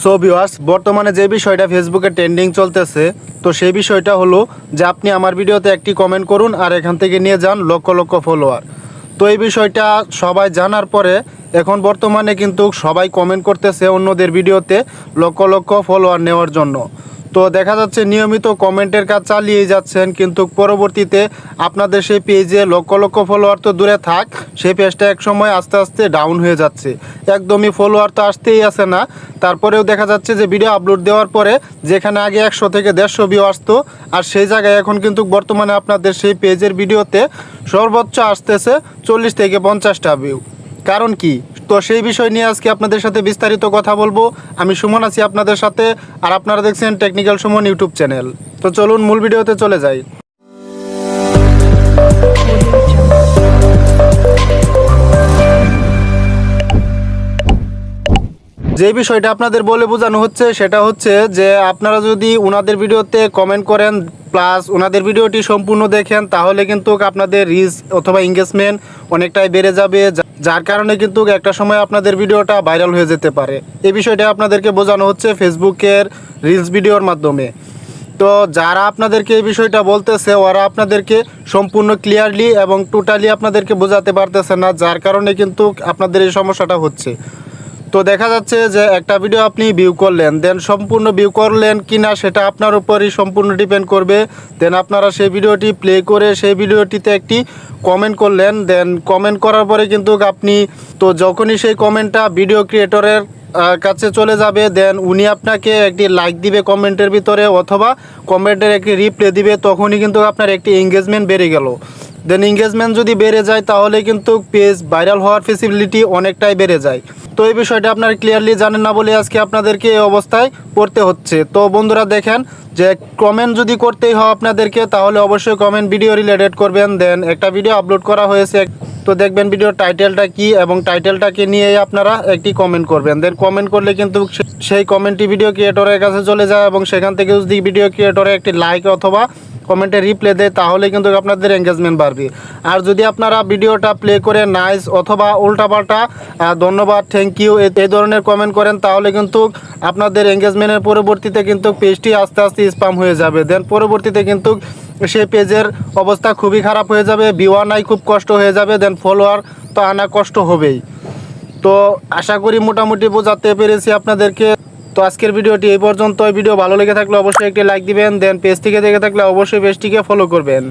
So viewers বর্তমানে যে বিষয়টা ফেসবুকে ট্রেন্ডিং চলতেছে, তো সেই বিষয়টা হলো যে আপনি আমার ভিডিওতে একটি কমেন্ট করুন আর এখান থেকে নিয়ে যান লক্ষ লক্ষ ফলোয়ার তো এই বিষয়টা সবাই জানার পরে এখন বর্তমানে কিন্তু সবাই কমেন্ট করতেছে অন্যদের ভিডিওতে লক্ষ লক্ষ ফলোয়ার নেওয়ার জন্য। তো দেখা যাচ্ছে নিয়মিত কমেন্টের কাজ চালিয়ে যাচ্ছেন, কিন্তু পরবর্তীতে আপনাদের সেই পেজে লক্ষ লক্ষ ফলোয়ার তো দূরে থাক, সেই পেজটা এক সময় আস্তে আস্তে ডাউন হয়ে যাচ্ছে। একদমই ফলোয়ার তো আসতেই আসে না। তারপরেও দেখা যাচ্ছে যে ভিডিও আপলোড দেওয়ার পরে যেখানে আগে একশো থেকে দেড়শো ভিউ আসতো, আর সেই জায়গায় এখন কিন্তু বর্তমানে আপনাদের সেই পেজের ভিডিওতে সর্বোচ্চ আসতেছে চল্লিশ থেকে পঞ্চাশটা ভিউ কারণ কি? তো সেই বিষয় নিয়ে আজকে আপনাদের সাথে বিস্তারিত কথা বলব। আমি সুমন আছি আপনাদের সাথে, আর আপনারা দেখছেন টেকনিক্যাল সুমন ইউটিউব চ্যানেল। তো চলুন মূল ভিডিওতে চলে যাই। যে বিষয়টা আপনাদের বলে বোঝানো হচ্ছে, সেটা হচ্ছে যে আপনারা যদি ওনাদের ভিডিওতে কমেন্ট করেন প্লাস ওনাদের ভিডিওটি সম্পূর্ণ দেখেন, তাহলে কিন্তু আপনাদের রিচ অথবা এঙ্গেজমেন্ট অনেকটাই বেড়ে যাবে। যার কারণে কিন্তু একটা সময় আপনাদের ভিডিওটা ভাইরাল হয়ে যেতে পারে। এই বিষয়টা আপনাদেরকে বোঝানো হচ্ছে ফেসবুকের রিলস ভিডিওর মাধ্যমে। তো যারা আপনাদেরকে এই বিষয়টা বলতেছে, ওরা আপনাদেরকে সম্পূর্ণ ক্লিয়ারলি এবং টোটালি আপনাদেরকে বোঝাতে পারতেছে না, যার কারণে কিন্তু আপনাদের এই সমস্যাটা হচ্ছে। তো দেখা যাচ্ছে যে একটা ভিডিও আপনি ভিউ করলেন দেন সম্পূর্ণ ভিউ করলেন কি না সেটা আপনার উপরই সম্পূর্ণ ডিপেন্ড করবে। দেন আপনারা সেই ভিডিওটি প্লে করে সেই ভিডিওটিতে একটি কমেন্ট করলেন দেন কমেন্ট করার পরে কিন্তু আপনি তো যখনই সেই কমেন্টটা ভিডিও ক্রিয়েটরের কাছে চলে যাবে দেন উনি আপনাকে একটি লাইক দিবে কমেন্টের ভিতরে অথবা কমেন্টের একটি রিপ্লে দিবে, তখনই কিন্তু আপনার একটি এঙ্গেজমেন্ট বেড়ে গেল। দেন এঙ্গেজমেন্ট যদি বেড়ে যায়, তাহলে কিন্তু পেজ ভাইরাল হওয়ার ফেসিবিলিটি অনেকটাই বেড়ে যায়। তো এই বিষয়টা আপনারা ক্লিয়ারলি জানেন না বলে আজকে আপনাদেরকে এই অবস্থায় পড়তে হচ্ছে। তো বন্ধুরা দেখেন যে কমেন্ট যদি করতেই হয় আপনাদেরকে, তাহলে অবশ্যই কমেন্ট ভিডিও রিলেটেড করবেন। দেন একটা ভিডিও আপলোড করা হয়েছে। তো দেখবেন ভিডিওর টাইটেলটা কি এবং টাইটেলটাকে নিয়েই আপনারা একটি কমেন্ট করবেন। দেন কমেন্ট করলে কিন্তু সেই কমেন্টটি ভিডিও ক্রিয়েটরের কাছে চলে যায় এবং সেখান থেকে যদি ভিডিও ক্রিয়েটরে একটি লাইক অথবা কমেন্টে রিপ্লে দেয় তাহলে কিন্তু আপনাদের এঙ্গেজমেন্ট বাড়বে। আর যদি আপনারা ভিডিওটা প্লে করে নাইস অথবা উল্টাপাল্টা ধন্যবাদ থ্যাংক ইউ এই ধরনের কমেন্ট করেন, তাহলে কিন্তু আপনাদের এঙ্গেজমেন্টের পরবর্তীতে কিন্তু পেজটি আস্তে আস্তে স্পাম হয়ে যাবে। দেন পরবর্তীতে কিন্তু সেই পেজের অবস্থা খুবই খারাপ হয়ে যাবে ভিওয়া নাই, খুব কষ্ট হয়ে যাবে দেন ফলোয়ার তো আনা কষ্ট হবেই। তো আশা করি মোটামুটি বোঝাতে পেরেছি আপনাদেরকে। তো আজকের ভিডিওটি এই পর্যন্ত ভিডিও ভালো লেগে থাকলে অবশ্যই একটি লাইক দিবেন দেন পেজ থেকে দেখে থাকলে অবশ্যই পেজটিকে ফলো করবেন।